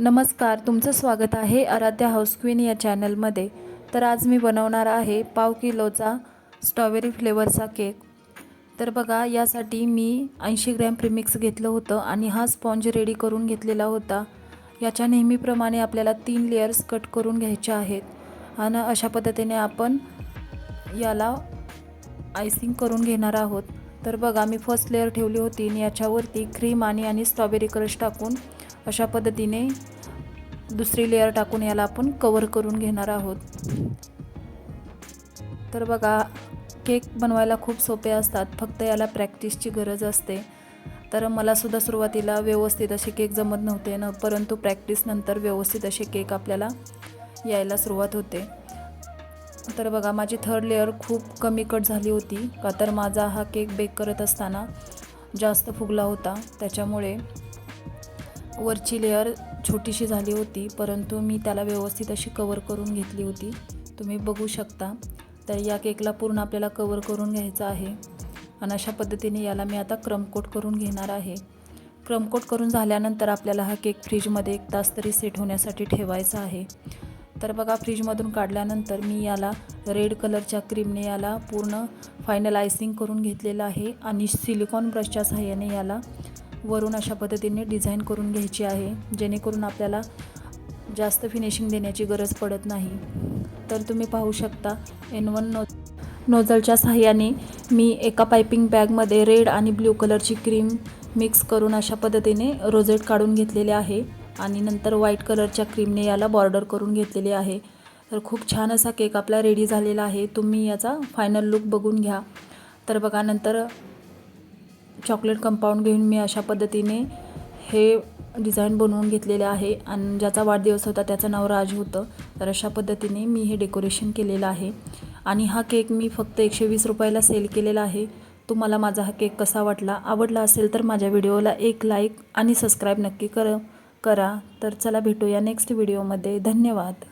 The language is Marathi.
नमस्कार तुमचं स्वागत आहे आराध्या हाऊस क्वीन या चॅनलमध्ये. तर आज मी बनवणार आहे पाव किलोचा स्ट्रॉबेरी फ्लेवरचा केक. तर बघा यासाठी मी ऐंशी ग्रॅम प्रीमिक्स घेतलं होतं आणि हा स्पॉन्ज रेडी करून घेतलेला होता. याच्या नेहमीप्रमाणे आपल्याला तीन लेयर्स कट करून घ्यायचे आहेत आणि अशा पद्धतीने आपण याला आयसिंग करून घेणार आहोत. तर बघा मी फर्स्ट लेअर ठेवली होती आणि याच्यावरती क्रीम आणि आणि स्ट्रॉबेरी क्रश टाकून अशा पद्धतीने दुसरी लेअर टाकून याला आपण कवर करून घेणार आहोत. तर बघा केक बनवायला खूप सोपे असतात फक्त याला प्रॅक्टिसची गरज असते. तर मलासुद्धा सुरुवातीला व्यवस्थित असे केक जमत नव्हते न परंतु प्रॅक्टिसनंतर व्यवस्थित असे केक आपल्याला यायला सुरुवात होते. तर बघा माझी थर्ड लेअर खूप कमी कट झाली होती का तर माझा हा केक बेक करत असताना जास्त फुगला होता त्याच्यामुळे वरची लेअर छोटीशी झाली होती परंतु मी त्याला व्यवस्थित अशी कवर करून घेतली होती. तुम्ही बघू शकता. तर या केकला पूर्ण आपल्याला कवर करून घ्यायचं आहे. आणि अशा पद्धतीने याला मी आता क्रमकोट करून घेणार आहे. क्रमकोट करून झाल्यानंतर आपल्याला हा केक फ्रीजमध्ये एक तास तरी सेट होण्यासाठी ठेवायचा आहे. तर बघा फ्रीजमधून काढल्यानंतर मी याला रेड कलरच्या क्रीमने याला पूर्ण फायनल आयसिंग करून घेतलेलं आहे. आणि सिलिकॉन ब्रशच्या सहाय्याने याला वरून अशा पद्धतीने डिझाईन करून घ्यायची आहे जेणेकरून आपल्याला जास्त फिनिशिंग देण्याची गरज पडत नाही. तर तुम्ही पाहू शकता एन वन नो नोझलच्या सहाय्याने मी एका पायपिंग बॅगमध्ये रेड आणि ब्ल्यू कलरची क्रीम मिक्स करून अशा पद्धतीने रोजेट काढून घेतलेले आहे आणि नंतर व्हाईट कलरच्या क्रीमने याला बॉर्डर करून घेतलेले आहे. तर खूप छान असा केक आपला रेडी झालेला आहे. तुम्ही याचा फायनल लुक बघून घ्या. तर बघा नंतर चॉकलेट कंपाऊंड घेऊन मी अशा पद्धतीने हे डिझाईन बनवून घेतलेलं आहे आणि ज्याचा वाढदिवस होता त्याचं नाव राज होतं. तर अशा पद्धतीने मी हे डेकोरेशन केलेलं आहे. आणि हा केक मी फक्त एकशे वीस रुपयाला सेल केलेला आहे. तुम्हाला माझा हा केक कसा वाटला आवडला असेल तर माझ्या व्हिडिओला एक लाईक आणि सबस्क्राईब नक्की कर करा. तर चला भेटूया नेक्स्ट व्हिडिओमध्ये. धन्यवाद.